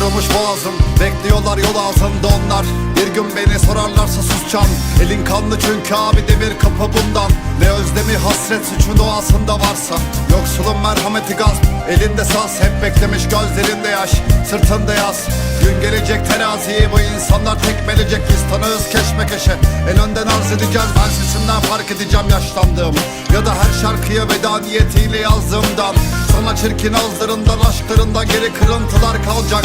Kurumuş boğazım. Bekliyorlar yol ağzında onlar. Bir gün beni sorarlarsa susacağım. Elin kanlı çünkü abi demir kapı bundan. Ne özlemi hasret suçun doğasında varsa. Yoksulun merhameti gasp Elinde saz hep beklemiş gözlerinde yaş. Sırtında yaz. Gün gelecek teraziyi bu insanlar tekmelecek. Biz tanığız keşmekeşe. En önden arz edeceğiz Ben sesimden fark edeceğim yaşlandığımı. Ya da her şarkıya veda niyetiyle yazdığımdan. Sana çirkin ağızlarından aşklarından geri kırıntılar kalacak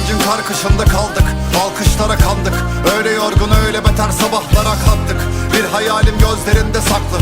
utancın karkışında kaldık Alkışlara kandık. Öyle yorgun öyle beter sabahlara kalktık Bir hayalim gözlerinde saklı